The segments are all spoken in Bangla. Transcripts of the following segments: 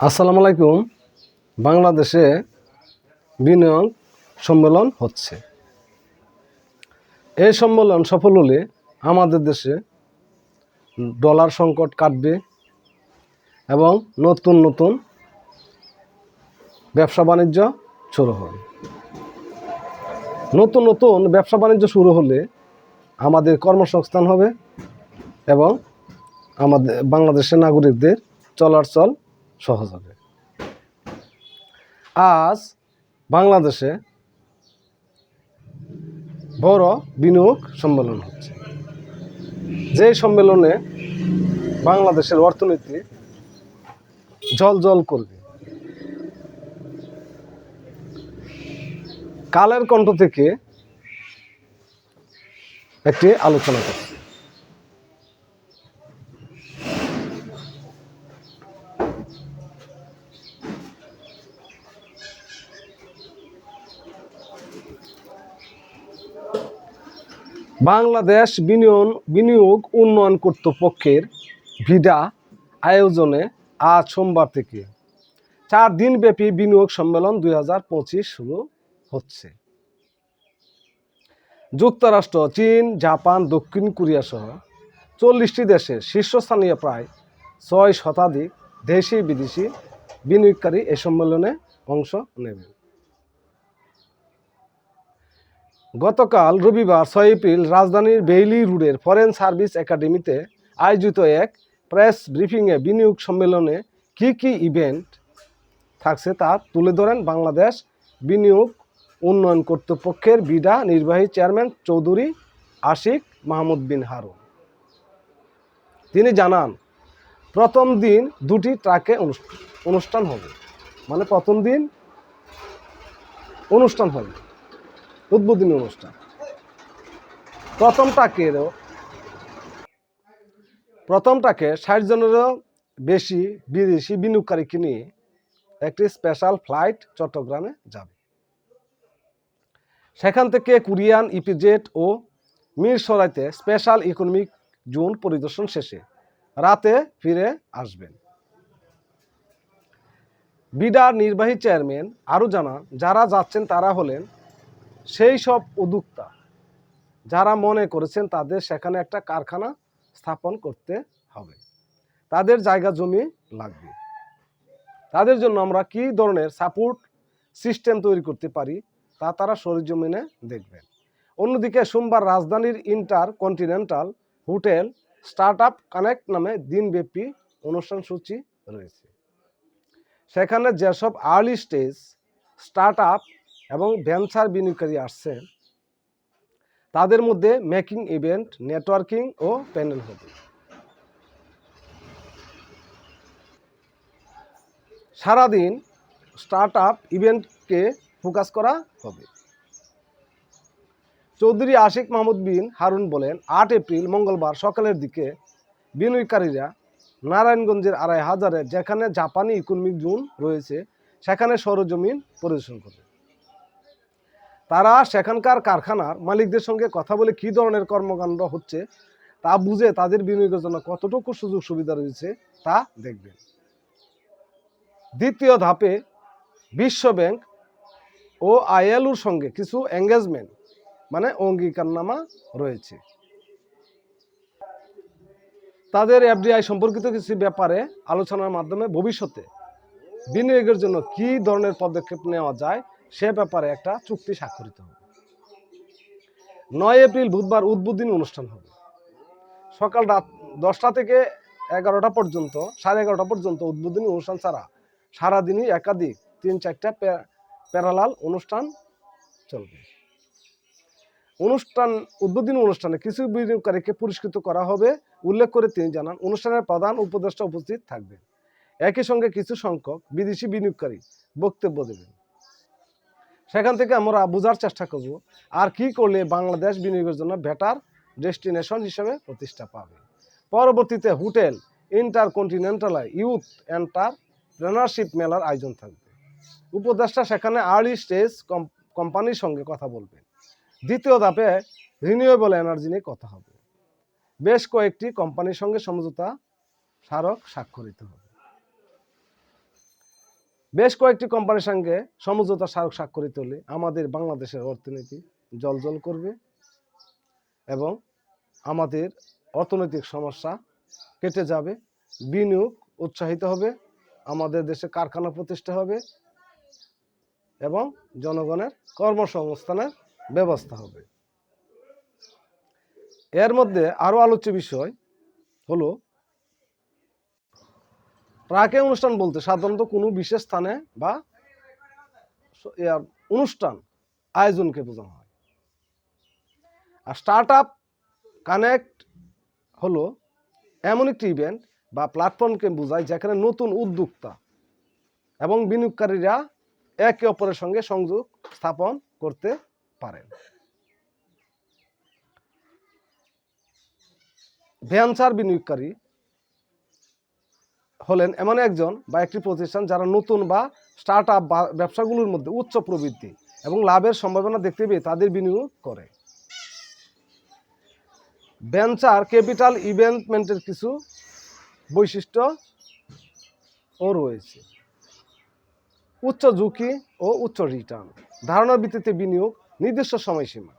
আসসালামু আলাইকুম। বাংলাদেশে বিনিয়োগ সম্মেলন হচ্ছে। এই সম্মেলন সফল হলে আমাদের দেশে ডলার সংকট কাটবে এবং নতুন নতুন ব্যবসা বাণিজ্য শুরু হবে। নতুন নতুন ব্যবসা বাণিজ্য শুরু হলে আমাদের কর্মসংস্থান হবে এবং আমাদের বাংলাদেশের নাগরিকদের চলার চল সহজ হবে। আজ বাংলাদেশে বড় বিনিয়োগ সম্মেলন হচ্ছে। যে সম্মেলনে বাংলাদেশের অর্থনীতি জল জল করবে। কালের কণ্ঠ থেকে একটি আলোচনা করছে। বাংলাদেশ বিনিয়োগ বিনিয়োগ উন্নয়ন কর্তৃপক্ষের ভিডা আয়োজনে আজ সোমবার থেকে চার দিনব্যাপী বিনিয়োগ সম্মেলন দুই হাজার পঁচিশ শুরু হচ্ছে। যুক্তরাষ্ট্র, চীন, জাপান, দক্ষিণ কোরিয়া সহ চল্লিশটি দেশের শীর্ষস্থানীয় প্রায় ছয় শতাধিক দেশি বিদেশি বিনিয়োগকারী এই সম্মেলনে অংশ নেবে গতকাল রবিবার ছয় এপ্রিল রাজধানীর বেইলি রোডের ফরেন সার্ভিস একাডেমিতে আয়োজিত এক প্রেস ব্রিফিংয়ে বিনিয়োগ সম্মেলনে কী কী ইভেন্ট থাকছে তা তুলে ধরেন বাংলাদেশ বিনিয়োগ উন্নয়ন কর্তৃপক্ষের বিডা নির্বাহী চেয়ারম্যান চৌধুরী আশিক মাহমুদ বিন হারুন। তিনি জানান, প্রথম দিন দুটি ট্রাকে অনুষ্ঠান হবে। মানে প্রথম দিন অনুষ্ঠান হবে। উদ্বোধনী অনুষ্ঠান। প্রথমটাকেরও প্রথমটাকে ষাট জনেরও বেশি বিদেশি বিনিয়োগকারীকে নিয়ে একটি স্পেশাল ফ্লাইট চট্টগ্রামে যাবে। সেখান থেকে কুরিয়ান ইপিজেট ও মিরসরাইতে স্পেশাল ইকোনমিক জোন পরিদর্শন শেষে রাতে ফিরে আসবেন। বিডার নির্বাহী চেয়ারম্যান আরও জানান, যারা যাচ্ছেন তারা হলেন সেই সব উদ্যোক্তা যারা মনে করেছেন তাদের সেখানে একটা কারখানা স্থাপন করতে হবে। তাদের জায়গা জমি লাগবে। তাদের জন্য আমরা কী ধরনের সাপোর্ট সিস্টেম তৈরি করতে পারি তা তারা সরজমিনে দেখবেন। অন্যদিকে সোমবার রাজধানীর InterContinental hotel start up connect নামে দিনব্যাপী অনুষ্ঠান সূচি রয়েছে। সেখানে যেসব আর্লি স্টেজ স্টার্ট আপ এবং ভেঞ্চার বিনিয়োগকারী আসছে, তাদের মধ্যে মেকিং ইভেন্ট, নেটওয়ার্কিং ও প্যানেল হবে। সারাদিন স্টার্ট আপ ইভেন্টকে ফোকাস করা হবে। চৌধুরী আশিক মাহমুদ বিন হারুন বলেন, আট এপ্রিল মঙ্গলবার সকালের দিকে বিনিয়োগকারীরা নারায়ণগঞ্জের আড়াই হাজারে, যেখানে জাপানি ইকোনমিক জোন রয়েছে, সেখানে সরজমিন পরিদর্শন করবে। তারা সেখানকার কারখানার মালিকদের সঙ্গে কথা বলে কী ধরনের কর্মকাণ্ড হচ্ছে তা বুঝে তাদের বিনিয়োগের জন্য কতটুকু সুযোগ সুবিধা রয়েছে তা দেখবেন। দ্বিতীয় ধাপে বিশ্ব ব্যাংক ও আইএলউর সঙ্গে কিছু এঙ্গেজমেন্ট মানে অঙ্গীকারনামা রয়েছে। তাদের এফডিআই সম্পর্কিত কিছু ব্যাপারে আলোচনার মাধ্যমে ভবিষ্যতে বিনিয়োগের জন্য কী ধরনের পদক্ষেপ নেওয়া যায় সে ব্যাপারে একটা চুক্তি স্বাক্ষরিত হবে। নয় এপ্রিল বুধবার উদ্বোধনী অনুষ্ঠান হবে। সকাল রাত দশটা থেকে এগারোটা পর্যন্ত, সাড়ে এগারোটা পর্যন্ত উদ্বোধনী অনুষ্ঠান ছাড়া সারাদিনই একাধিক তিন চারটা প্যা- প্যারালাল অনুষ্ঠান চলবে। অনুষ্ঠান, উদ্বোধনী অনুষ্ঠানে কিছু বিনিয়োগকারীকে পুরস্কৃত করা হবে, উল্লেখ করে তিনি জানান, অনুষ্ঠানের প্রধান উপদেষ্টা উপস্থিত থাকবেন। একই সঙ্গে কিছু সংখ্যক বিদেশি বিনিয়োগকারী বক্তব্য দেবেন। সেখান থেকে আমরা বোঝার চেষ্টা করব, আর কি করলে বাংলাদেশ বিনিয়োগের জন্য বেটার ডেস্টিনেশন হিসেবে প্রতিষ্ঠা পাবে। পরবর্তীতে হোটেল ইন্টারকন্টিনেন্টাল ইউথ এন্টারপ্রেনারশিপ মেলার আয়োজন থাকবে। উপদেষ্টা সেখানে আর্লি স্টেজ কোম্পানির সঙ্গে কথা বলবেন। দ্বিতীয় ধাপে রিনিউয়েবল এনার্জি নিয়ে কথা হবে। বেশ কয়েকটি কোম্পানির সঙ্গে সমঝোতা স্মারক স্বাক্ষরিত হবে। বেশ কয়েকটি কোম্পানির সঙ্গে সমঝোতা স্মারক স্বাক্ষরিত হলে আমাদের বাংলাদেশের অর্থনীতি জলজল করবে এবং আমাদের অর্থনৈতিক সমস্যা কেটে যাবে, বিনিয়োগ উৎসাহিত হবে, আমাদের দেশে কারখানা প্রতিষ্ঠা হবে এবং জনগণের কর্মসংস্থানের ব্যবস্থা হবে। এর মধ্যে আরও আলোচ্য বিষয় হলো প্রাকে অনুষ্ঠান বলতে সাধারণত কোনো বিশেষ স্থানে বা অনুষ্ঠান, আয়োজনকে বোঝানো হয়। আর স্টার্ট আপ কানেক্ট হলো এমন একটি ইভেন্ট বা প্ল্যাটফর্মকে বোঝায় যেখানে নতুন উদ্যোক্তা এবং বিনিয়োগকারীরা একে অপরের সঙ্গে সংযোগ স্থাপন করতে পারেন। ভেঞ্চার বিনিয়োগকারী হলেন এমন একজন বা একটি প্রতিষ্ঠান যারা নতুন বা স্টার্ট আপ বা ব্যবসাগুলোর মধ্যে উচ্চ প্রবৃদ্ধি এবং লাভের সম্ভাবনা দেখতে পেয়ে তাদের বিনিয়োগ করে। ভেঞ্চার ক্যাপিটাল ইভেন্টমেন্টের কিছু বৈশিষ্ট্য ও রয়েছে। উচ্চ ঝুঁকি ও উচ্চ রিটার্ন ধারণার ভিত্তিতে বিনিয়োগ নির্দিষ্ট সময়সীমা।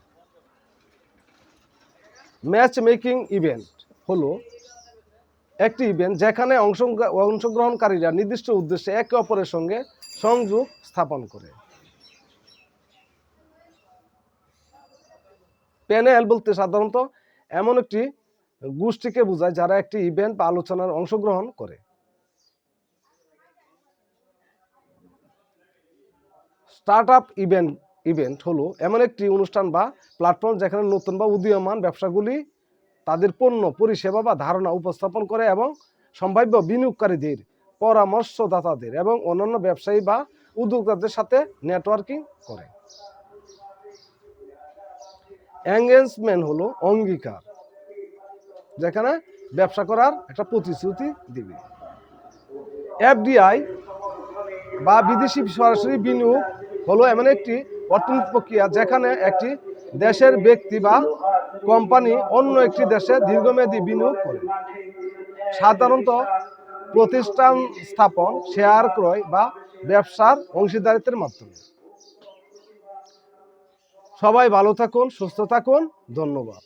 ম্যাচ মেকিং ইভেন্ট হলো একটি ইভেন্ট যেখানে অংশ অংশগ্রহণকারীরা নির্দিষ্ট উদ্দেশ্যে একে অপরের সঙ্গে সংযোগ স্থাপন করে। প্যানেল বলতে সাধারণত এমন একটি গোষ্ঠীকে বোঝায় যারা একটি ইভেন্ট বা আলোচনার অংশগ্রহণ করে। স্টার্ট আপ ইভেন্ট ইভেন্ট হলো এমন একটি অনুষ্ঠান বা প্ল্যাটফর্ম যেখানে নতুন বা উদীয়মান ব্যবসাগুলি তাদের পণ্য, পরিষেবা বা ধারণা উপস্থাপন করে এবং সম্ভাব্য বিনিয়োগকারীদের পরামর্শদাতাদের এবং অন্যান্য ব্যবসায়ী বা উদ্যোক্তাদের সাথে নেটওয়ার্কিং করে। এঙ্গেজমেন্ট হলো অঙ্গীকার, যেখানে ব্যবসা করার একটা প্রতিশ্রুতি দিবে। এফডিআই বা বিদেশি সরাসরি বিনিয়োগ হলো এমন একটি অর্থনৈতিক প্রক্রিয়া যেখানে একটি দেশের ব্যক্তি বা কোম্পানি অন্য একটি দেশে দীর্ঘমেয়াদী বিনিয়োগ করে। সাধারণত প্রতিষ্ঠান স্থাপন, শেয়ার ক্রয় বা ব্যবসার অংশীদারিত্বের মাধ্যমে। সবাই ভালো থাকুন, সুস্থ থাকুন, ধন্যবাদ।